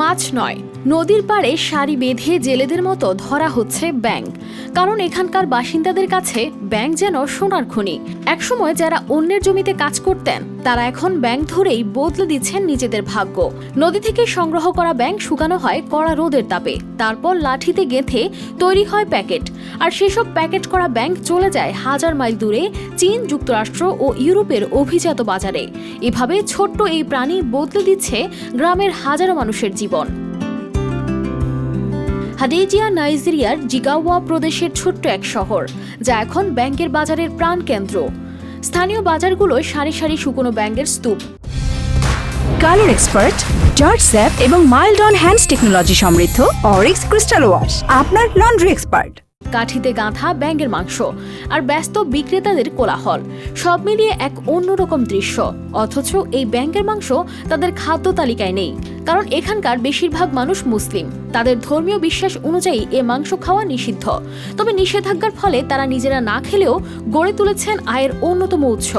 মাছ নয়, নদীর পাড়ে সারি বেঁধে জেলেদের মতো ধরা হচ্ছে ব্যাঙ। কারণ এখানকার বাসিন্দাদের কাছে ব্যাঙ যেন সোনার খনি। একসময় যারা অন্যের জমিতে কাজ করতেন তারা এখন ব্যাংক ধরেই বদলে দিচ্ছেন নিজেদের ভাগ্য। নদী থেকে সংগ্রহ করা ব্যাংক শুকানো হয় কড়া রোদের তাপে। তারপর লাঠিতে গেঁথে তৈরি হয় প্যাকেট। আর সেসব প্যাকেট করা ব্যাংক চলে যায় হাজার মাইল দূরে চীন, যুক্তরাষ্ট্র ও ইউরোপের অভিজাত বাজারে। এভাবে ছোট্ট এই প্রাণী বদলে দিচ্ছে গ্রামের হাজারো মানুষের জীবন। হাদেজিয়া নাইজেরিয়ার জিগাওয়া প্রদেশের ছোট্ট এক শহর, যা এখন ব্যাংকের বাজারের প্রাণকেন্দ্র। স্থানীয় বাজারগুলোয় সারি সারি শুকনো ব্যাঙ্গের স্তূপ। কালার এক্সপার্ট জর্জ স্যাপ এবং মাইল্ড অন হ্যান্ডস টেকনোলজি সমৃদ্ধ অরিক্স ক্রিস্টাল ওয়াশ আপনার লন্ড্রি এক্সপার্ট। কাঠিতে গাঁথা ব্যাঙের মাংস আর ব্যস্ত বিক্রেতাদের কোলাহল সব মিলিয়ে এক অন্যরকম দৃশ্য। অথচ এই ব্যাঙের মাংস তাদের খাদ্য তালিকায় নেই। কারণ এখানকার বেশিরভাগ মানুষ মুসলিম। তাদের ধর্মীয় বিশ্বাস অনুযায়ী এ মাংস খাওয়া নিষিদ্ধ। তবে নিষেধাজ্ঞার ফলে তারা নিজেরা না খেলেও গড়ে তুলেছেন আয়ের অন্যতম উৎস।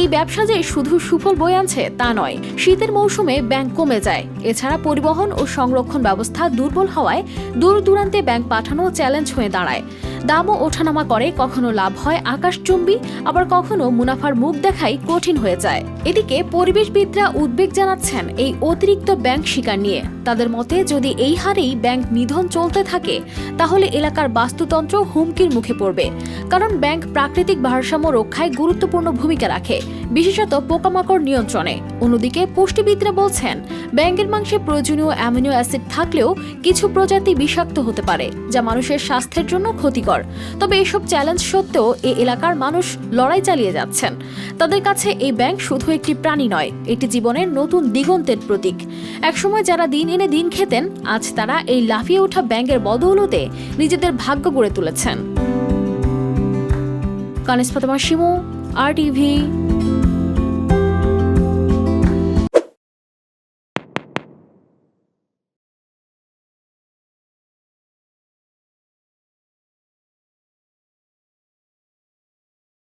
এই ব্যবসা যে শুধু সুফল বয়ে আনছে তা নয়, শীতের মৌসুমে ব্যাংক কমে যায়। এছাড়া পরিবহন ও সংরক্ষণ ব্যবস্থা দুর্বল হওয়ায় দূর দূরান্তে ব্যাংক পাঠানো চ্যালেঞ্জ হয়ে দাঁড়ায়। দামও ওঠানামা করে, কখনো লাভ হয় আকাশচুম্বী আবার কখনো মুনাফার মুখ দেখাই কঠিন হয়ে যায়। এদিকে পরিবেশবিদরা উদ্বেগ জানাচ্ছেন এই অতিরিক্ত ব্যাংক শিকার নিয়ে। তাদের মতে, যদি এই হারেই ব্যাংক নিধন চলতে থাকে, তাহলে এলাকার বাস্তুতন্ত্র হুমকির মুখে পড়বে। কারণ ব্যাংক প্রাকৃতিক ভারসাম্য রক্ষায় গুরুত্বপূর্ণ ভূমিকা রাখে, বিশেষত পোকামাকড় নিয়ন্ত্রণে। অন্যদিকে পুষ্টিবিদরা বলছেন, ব্যাংকের মাংসে প্রয়োজনীয় অ্যামিনো অ্যাসিড থাকলেও কিছু প্রজাতি বিষাক্ত হতে পারে, যা মানুষের স্বাস্থ্যের জন্য ক্ষতিকর তবে এসব চ্যালেঞ্জ সত্ত্বেও এ এলাকার মানুষ লড়াই চালিয়ে যাচ্ছেন। তাদের কাছে এই ব্যাংক শুধু একটি প্রাণী নয়, এটি জীবনের নতুন দিগন্তের প্রতীক। একসময় যারা দিন এনে দিন খেতেন, আজ তারা এই লাফিয়ে ওঠা ব্যাংকের বদৌলতে নিজেদের ভাগ্য গড়ে তুলেছেন। কানিস ফাতেমা শিমু আর টিভি